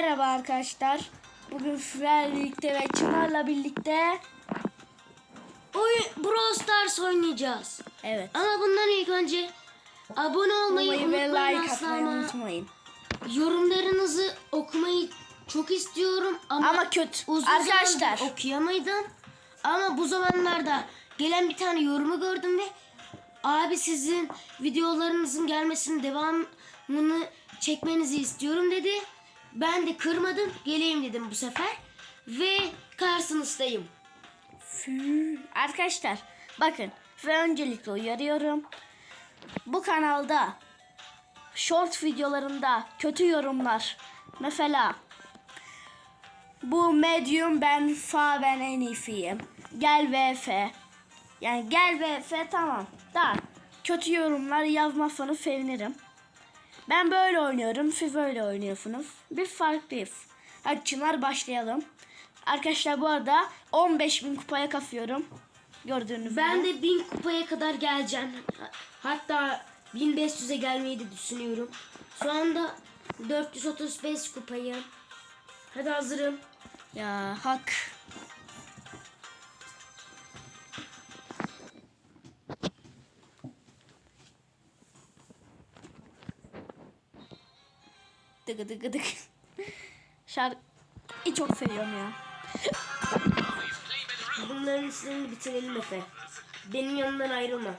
Merhaba arkadaşlar. Bugün Süper birlikte ve Çınar'la birlikte Oyun Brawl Stars oynayacağız. evet. Ama bundan ilk önce abone olmayı Olmayı ve unutmayın like asla atmayı ama unutmayın. yorumlarınızı okumayı çok istiyorum ama, Ama kötü. uzun Arkadaşlar zamandır okuyamadım. Ama bu zamanlarda gelen bir tane yorumu gördüm ve abi sizin videolarınızın gelmesinin devamını çekmenizi istiyorum dedi. Ben de kırmadım geleyim dedim bu sefer ve karşınızdayım. Arkadaşlar bakın ve öncelikle uyarıyorum. Bu kanalda short videolarında kötü yorumlar mesela bu medium ben fa ben en iyisiyim. Gel VF. Yani gel VF tamam. Da kötü yorumlar yazmazsanız sevinirim. Ben böyle oynuyorum, siz böyle oynuyorsunuz. Biz farklıyız. Hadi Çınar başlayalım. Arkadaşlar bu arada 15.000 kupaya kasıyorum. Gördüğünüz Ben gibi. de 1000 kupaya kadar geleceğim. Hatta 1500'e gelmeyi de düşünüyorum. Şu anda 435 kupayım. Hadi hazırım. Ya hak. Dıgı dıgı dıgı. Şarkıyı çok seviyorum ya. Bunların işlerini bitirelim Efe. Benim yanımdan ayrılma.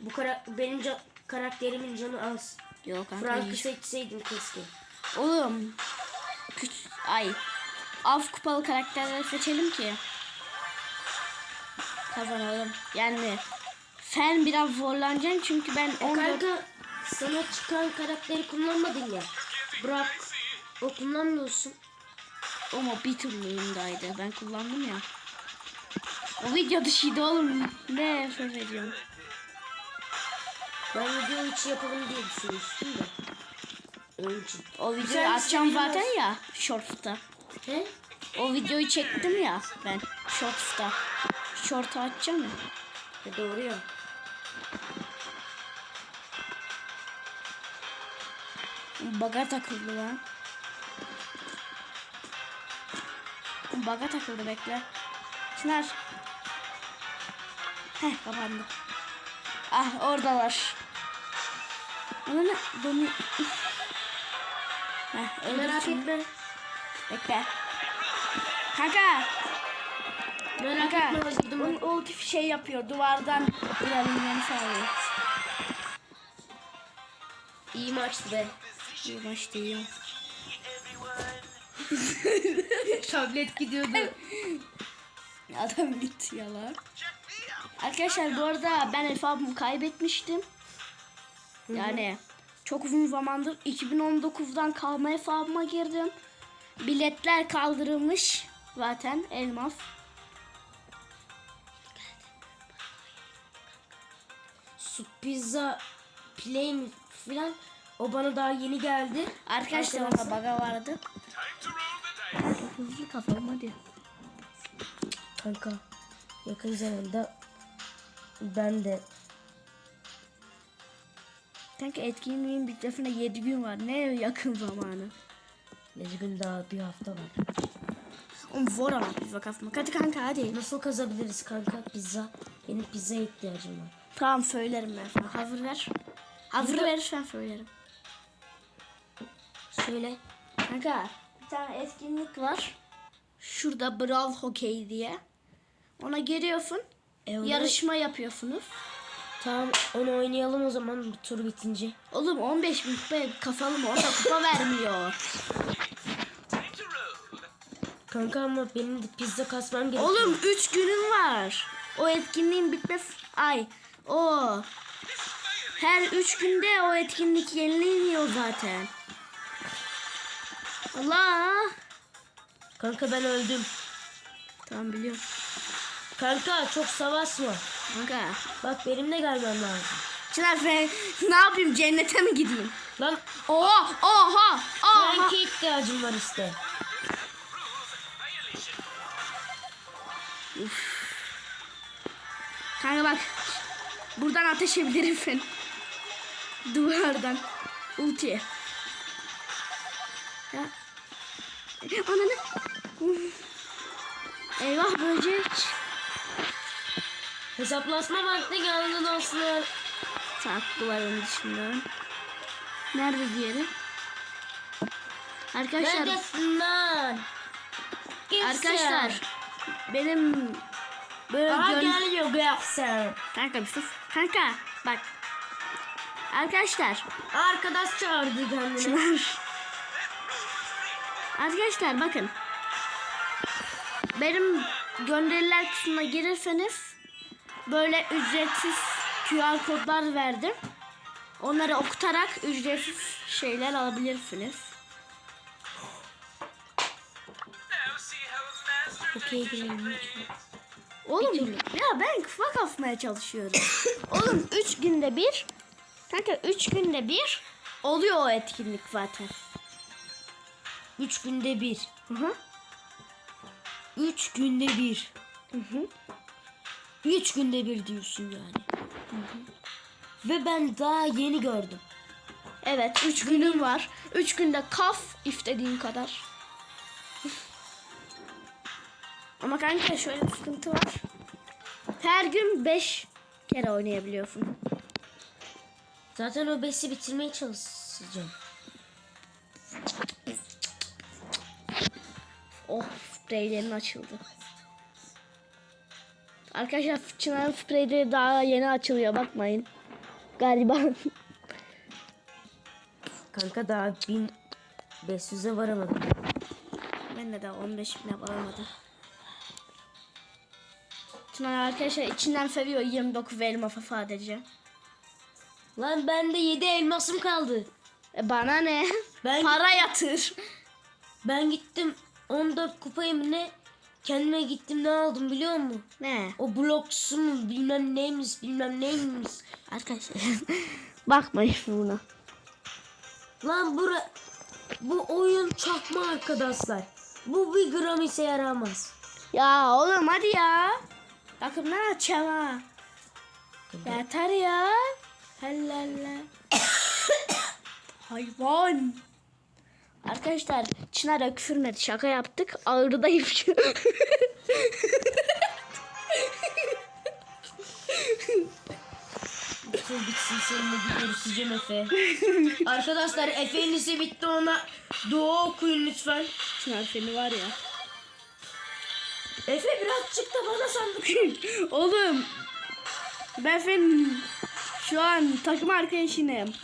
Bu kara benim ca- karakterimin canı az. Yok kanka. Frank'ı seçseydim keşke. Oğlum. Küç ay. Av kupalı karakterleri seçelim ki. Kazanalım. Yani sen biraz zorlanacaksın çünkü ben 14 Kanka sana çıkan karakteri kullanmadın ya. Bırak. O kullanmıyorsun. ama bir türlüğündeydi. Ben kullandım ya. O video dışıydı oğlum. Ne söz veriyorum. Ben video içi yapalım diye düşünmüştüm de. O videoyu Güzel sayılmaz. zaten ya shorts'ta. He? O videoyu çektim ya ben shorts'ta. Short'a atacağım ya. E doğru ya. Baga takıldı lan. Baga takıldı bekle. Çınar. Heh kapandı. Ah oradalar. Ana ne? Donu... Heh Merak şunu. etme. Bekle. Kanka. Merak Kanka. etme öldürdüm ben. ulti şey yapıyor. Duvardan ilerlemeni sağlıyor. İyi maçtı be. Bir baş değil. Tablet gidiyordu. Adam gitti yalan. Arkadaşlar bu arada ben hesabımı kaybetmiştim. Yani çok uzun zamandır 2019'dan kalma hesabıma girdim. Biletler kaldırılmış zaten elmas. Su pizza play mi filan o bana daha yeni geldi. Arkadaşlar orada baga vardı. Hızlı kafalım hadi. Kanka yakın zamanda ben de Kanka etkinliğin bitmesine 7 gün var. Ne yakın zamanı. 7 gün daha bir hafta var. Oğlum var ama biz vakasmak. Hadi kanka hadi. Nasıl kazabiliriz kanka pizza? Benim pizzaya ihtiyacım var. Tamam söylerim ben sana. Hazır ver. Hazır verirsen söylerim. Söyle. Kanka bir tane etkinlik var. Şurada Brawl Hockey diye. Ona giriyorsun. E onu- Yarışma yapıyorsunuz. Tamam onu oynayalım o zaman bu tur bitince. Oğlum 15 bin kupa kafalı mı? Orada kupa vermiyor. Kanka ama benim de pizza kasmam gerekiyor. Oğlum 3 günün var. O etkinliğin bitmez. Ay o. Her 3 günde o etkinlik yenileniyor zaten. Allah. Kanka ben öldüm. Tamam biliyorum. Kanka çok savaşma. Kanka. Bak benimle gelmem lazım. Çınar ben ne yapayım cennete mi gideyim? Lan Oha oha oha. Frank'e ihtiyacım var işte. Kanka bak. Buradan ateş edebilirim seni. Duvardan. Ulti. Ya Ananı. Eyvah böcek. Hesaplaşma vakti geldi dostlar. Tak duvarın dışında. Nerede diğeri? Arkadaşlar Neredesin lan? Kimsin? arkadaşlar benim böyle Aha gön- geliyor Gafser. Kanka bir sus. Kanka bak. Arkadaşlar. Arkadaş çağırdı kendini. Çınar. Arkadaşlar bakın. Benim gönderiler kısmına girirseniz böyle ücretsiz QR kodlar verdim. Onları okutarak ücretsiz şeyler alabilirsiniz. Okey girelim. Oğlum ya ben kafa kasmaya çalışıyorum. Oğlum 3 günde bir kanka 3 günde bir oluyor o etkinlik zaten. Üç günde bir. Hı hı. Üç günde bir. Hı hı. Üç günde bir diyorsun yani. Ve ben daha yeni gördüm. Evet 3 günün var. 3 günde kaf istediğin kadar. Ama kanka şöyle bir sıkıntı var. Her gün 5 kere oynayabiliyorsun. Zaten o besi bitirmeye çalışacağım. Oh spreylerin açıldı. Arkadaşlar Çınar'ın spreyleri daha yeni açılıyor bakmayın. Galiba. Kanka daha 1500'e varamadım. ben de daha 15 bine varamadı. Çınar arkadaşlar içinden seviyor 29 elma sadece. Lan bende 7 elmasım kaldı. E bana ne? Ben- Para yatır. Ben gittim 14 kupayı mı ne? Kendime gittim ne aldım biliyor musun? Ne? O bloksu mu bilmem neymiş bilmem neymiş. Arkadaşlar bakmayın buna. Lan bura bu oyun çakma arkadaşlar. Bu bir gram işe yaramaz. Ya oğlum hadi ya. Bakın ne açacağım ha. Yeter ya. Hellalla. Hayvan. Arkadaşlar Çınar öksürmedi şaka yaptık. Ağrıdayım şu. Okul bitsin seninle bir görüşeceğim Efe. Arkadaşlar Efe'nin ise bitti ona dua okuyun lütfen. Çınar seni var ya. Efe birazcık da bana sandık. Oğlum. Ben senin şu an takım arkadaşınım.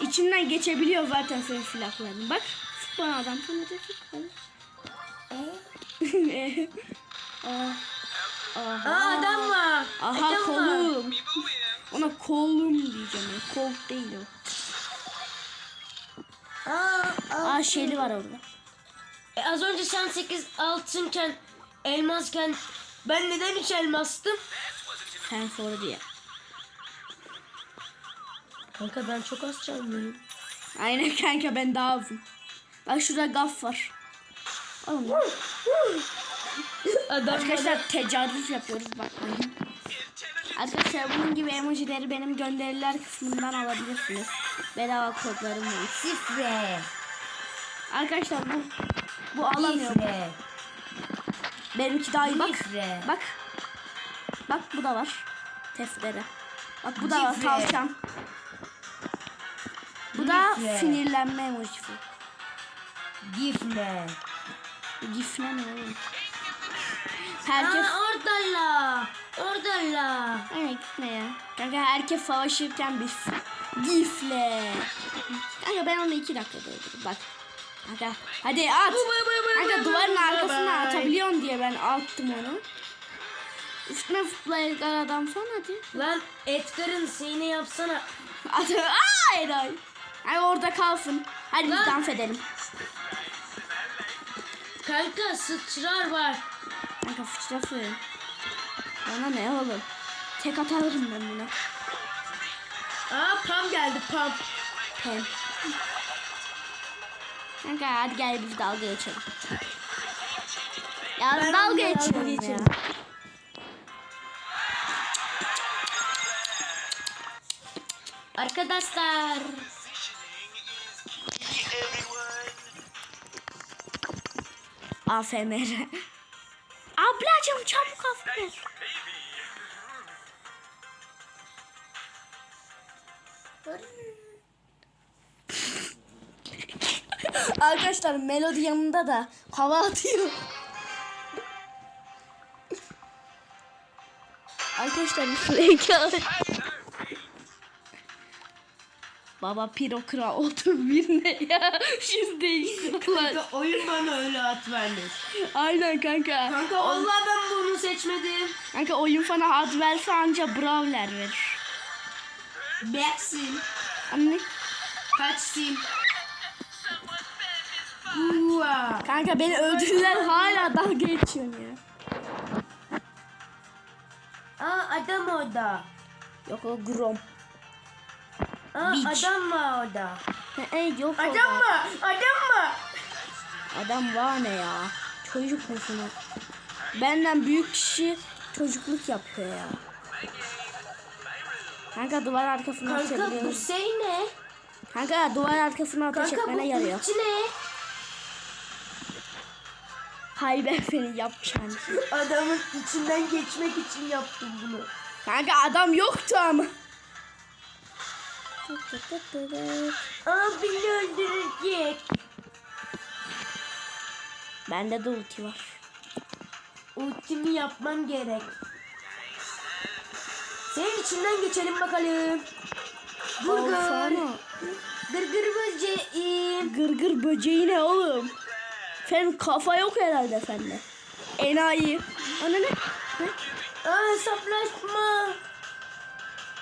İçimden geçebiliyor zaten senin silahların. Bak. Bana adam. Sık bana. Aa. Aha. Aa adam var. Aha adam var. kolum. Ona kolum diyeceğim. ya. Kol değil o. Aa, aa. Aa şeyli var orada. E, az önce sen 8 altınken elmasken ben neden hiç elmastım? Sen sonra diye. Kanka ben çok az canlıyım. Aynen kanka ben daha uzun. Bak şurada gaf var. Oğlum Adam arkadaşlar tecavüz yapıyoruz bakmayın. Arkadaşlar bunun gibi emojileri benim gönderiler kısmından alabilirsiniz. Bedava kodlarım var. Sifre. Arkadaşlar bu bu alamıyor. Sifre. Benimki daha iyi bak. Sifre. Bak. Bak bu da var. Teftere. Bak bu da var tavşan. Bu da sinirlenme emojisi. Gifle. Gifle ne oğlum? Herkes... Aa oradala. Oradala. Aynen gitme ya. Kanka herkes savaşırken biz gifle. Kanka ben onu iki dakikada öldürdüm bak. Kanka hadi at. Kanka duvarın arkasına atabiliyorsun diye ben attım onu. Üstüne zıplayan adam son hadi. Lan Edgar'ın şeyini yapsana. At. Aa, hayır hayır. Ay orada kalsın. Hadi biz Lan. dans edelim. Kanka sıçrar var. Kanka fıçrafı. Bana ne oğlum? Tek atarım ben buna. Aa Pam geldi Pam. Pen. Kanka hadi gel biz dalga geçelim. Ya Ben dalga geçelim ya. Arkadaşlar. AFMR. Ablacım çabuk AFMR. Arkadaşlar melodi yanında da hava atıyor. Arkadaşlar al. Baba piro kral otur birine ya. Şimdi değiştirdiler. oyun bana öyle at verdi. Aynen kanka. Kanka vallahi ben bunu seçmedim. Kanka oyun sana ad verse anca brawler verir. Beksin. Anne. Kaçsin. Uva. Kanka beni öldürdüler hala dalga geçiyorsun ya. Aa adam orada. Yok o Grom. Aa Beach. adam var orada. Ne e, yok Adam orada. mı? Adam mı? Adam var ne ya? Çocuk musun? Benden büyük kişi çocukluk yapıyor ya. Kanka duvar arkasına Kanka bu açabiliyorum. şey ne? Kanka duvar arkasına ateş Kanka bu etmene yarıyor. ulti ne? Hay ben seni yapacağım. Adamın içinden geçmek için yaptım bunu. Kanka adam yoktu ama. Aa beni öldürecek. Bende de ulti var. Ultimi yapmam gerek. Senin içinden geçelim bakalım. Burger. Gırgır böceğim. Gırgır böceği ne oğlum? Senin kafa yok herhalde sende. Enayi. Ana ne? Aa saplaşma.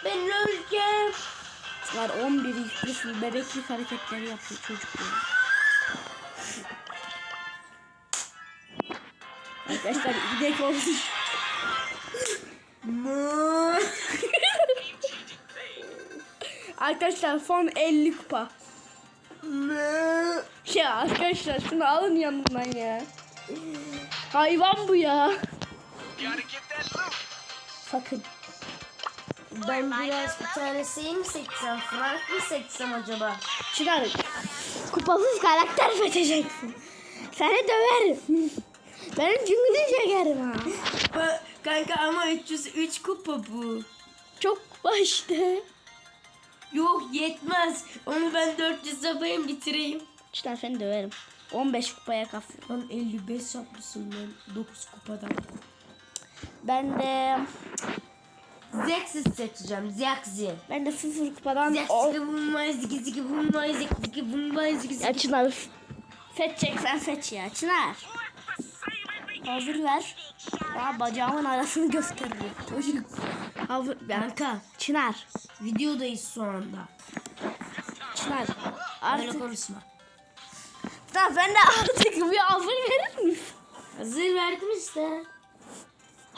Ben öleceğim. Var 11 yüklü bebeklik hareketleri yapıyor çocuk ya. Arkadaşlar gidek olsun. Arkadaşlar son 50 kupa. Ya arkadaşlar şunu alın yanından ya. Hayvan bu ya. Sakın. Ben biraz bir tane şey mi seçsem? Frank mı seçsem acaba? Çınar. Kupasız karakter seçeceksin. Seni döverim. Benim cümleni çekerim ha. Kanka ama 303 kupa bu. Çok kupa işte. Yok yetmez. Onu ben 400 yapayım bitireyim. Çınar seni döverim. 15 kupaya kafıyorum. Lan 55 yapmışsın ben 9 kupadan. Ben de Zex'i seçeceğim. Zex'i. ben de 0 kupadan Zex'i o... bulma, ziki ziki bulma, ziki ziki bulma, ziki Ya ziki. Çınar seçeceksen seç ya. Çınar. Hazır ver. Ya bacağımın arasını gösteriyor. Çocuk. Hazır. Kanka Çınar. videodayız şu anda. Çınar. Artık. konuşma. Çınar ben de artık bir hazır verir misin? Hazır verdim işte.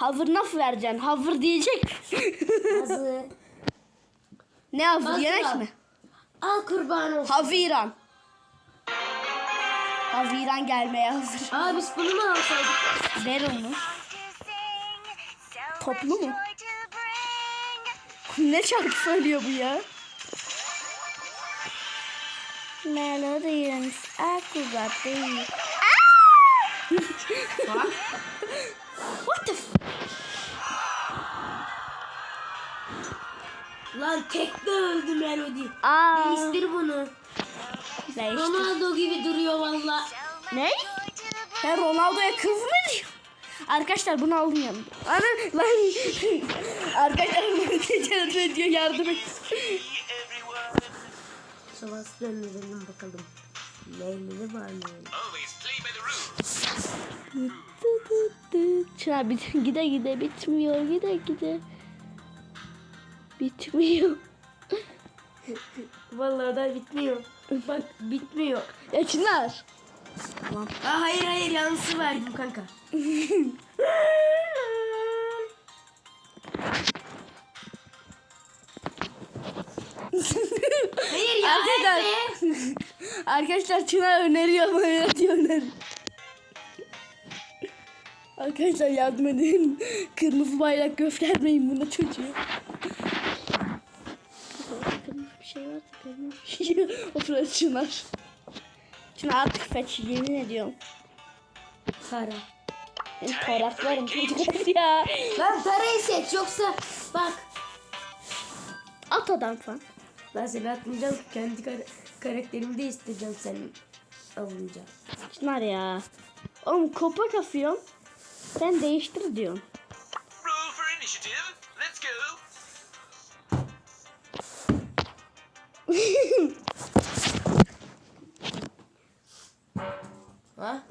Hazır nasıl vereceksin? Hazır diyecek. Hazır. ne hazır? Hazır Yemek al. mi? Al kurban olsun. Haziran. Haziran gelmeye hazır. Aa biz bunu mu alsaydık? Ver onu. Toplu mu? Ne şarkı söylüyor bu ya? Melodies akurat değil. Bak. What the f- Lan tek de öldü Melody. Aa, Değiştir bunu. değişti. Ronaldo gibi duruyor valla. Ne? Sen Ronaldo'ya kız mı diyor? Arkadaşlar bunu alın yanımda. Ana lan. Arkadaşlar bu gece diyor yardım et. Savaş döndürelim bakalım. Neyleri var neyleri. Çınar bit gide gide bitmiyor gide gide. Bitmiyor. Vallahi da bitmiyor. Bak bitmiyor. Ya Çınar. Tamam. Aa, hayır hayır yanlısı verdim kanka. hayır ya Arkadaşlar, arkadaşlar Çınar öneriyor bana diyor. Arkadaşlar yardım edin. Kırmızı bayrak göstermeyin buna çocuğu. Kırmızı bir şey varsa kırmızı bir şey. o sırada Çınar. Çınar artık feç yemin ediyorum. Kara. Benim taraklarım çocuklar ya. Lan Tara'yı seç yoksa bak. At adam falan. Ben seni atmayacağım. Kendi kar- karakterimi değiştireceğim senin alınca. Çınar ya. Oğlum kopak afıyorum. Sen değiştir diyorsun. Roll for initiative. Let's go. Ha?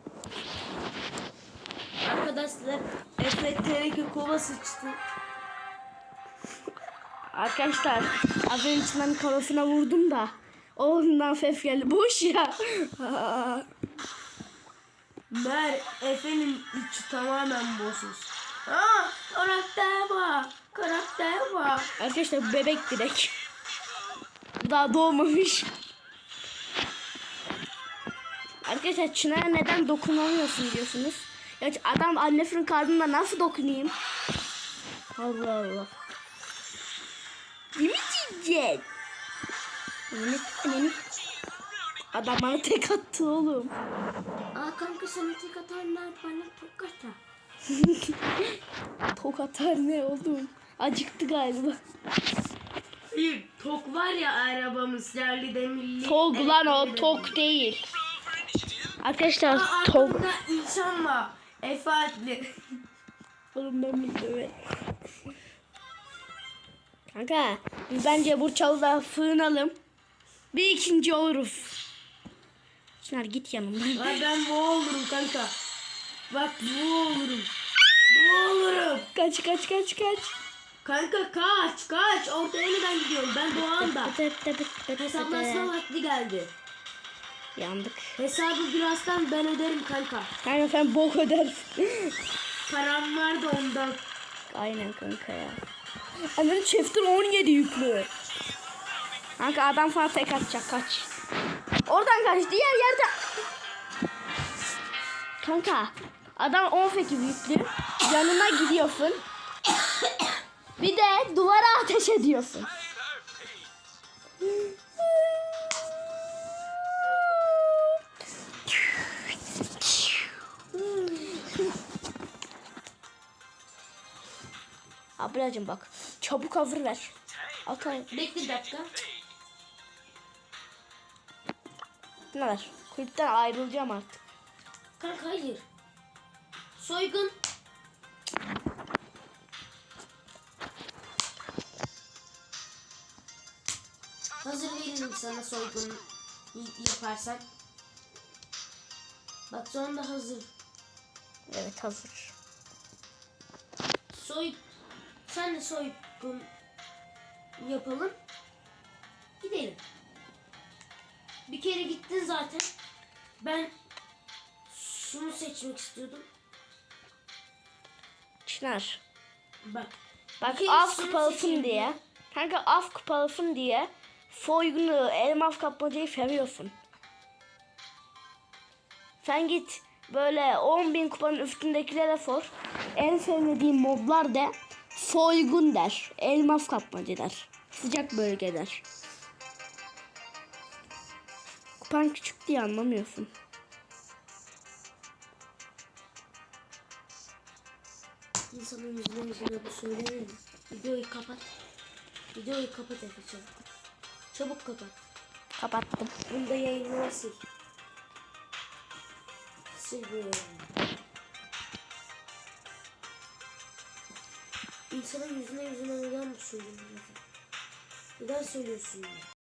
Arkadaşlar Efe teneke kova sıçtı. Arkadaşlar az önce Çınar'ın kafasına vurdum da. Ondan fef geldi. Boş ya. Mer Efe'nin içi tamamen bozuz. Ha karakter bak. Karakter bak. Arkadaşlar bebek direkt. Daha doğmamış. Arkadaşlar Çınar'a neden dokunamıyorsun diyorsunuz. Ya adam annesinin karnına nasıl dokunayım? Allah Allah. Yemin yiyeceksin. Yemin, yemin. Adam bana tek attı oğlum. Aa kanka sana tek atanlar bana tok atar. Tok atar ne oğlum? Acıktı galiba. Bir tok var ya arabamız yerli demirli. Tok lan o tok değil. Arkadaşlar Aa, tok. insan var. Efe adlı. Oğlum ben bir döve. Kanka biz bence Burçalı'da sığınalım. Bir ikinci oluruz. Çınar git yanımdan. Ay ben bu olurum kanka. Bak bu olurum. Bu olurum. Kaç kaç kaç kaç. Kanka kaç kaç. Ortaya neden gidiyorum? Ben Doğan'da. Hesaplaşma vakti geldi. Yandık. Hesabı birazdan ben öderim kanka. Kanka sen bok ödersin. Param var da ondan. Aynen kanka ya. Annenin chapter 17 yüklü. Kanka adam sana tek atacak kaç. Oradan kaç diğer yerde. Kanka adam 18 yüklü. Yanına gidiyorsun. Bir de duvara ateş ediyorsun. Ablacım bak. Çabuk hazır ver. Atayım. Bekle bir dakika. Ver? Kulüpten ayrılacağım artık. Kanka hayır. Soygun. Hazır veririm sana soygun yaparsan. Bak sonunda hazır. Evet hazır. Soy sen de soygun yapalım. Gidelim. Bir kere gittin zaten. Ben şunu seçmek istiyordum. Çınar. Bak. Bak af kupalısın diye. Kanka af kupalısın diye. Soygunu, elmas kapmacayı seviyorsun. Sen git böyle 10 bin kupanın üstündekilere sor. En sevmediğin modlar de soygun der. Elmas kapmaca der. Sıcak bölge der. Kupan küçük diye anlamıyorsun. İnsanın yüzüne yüzüne bu söylenir mi? Videoyu kapat. Videoyu kapat Efe çabuk. Çabuk kapat. Kapattım. Bunu da yayınlara sil. Sil bu yayını. İnsanın yüzüne yüzüne neden bu söylüyorsun Efe? Neden söylüyorsun ya?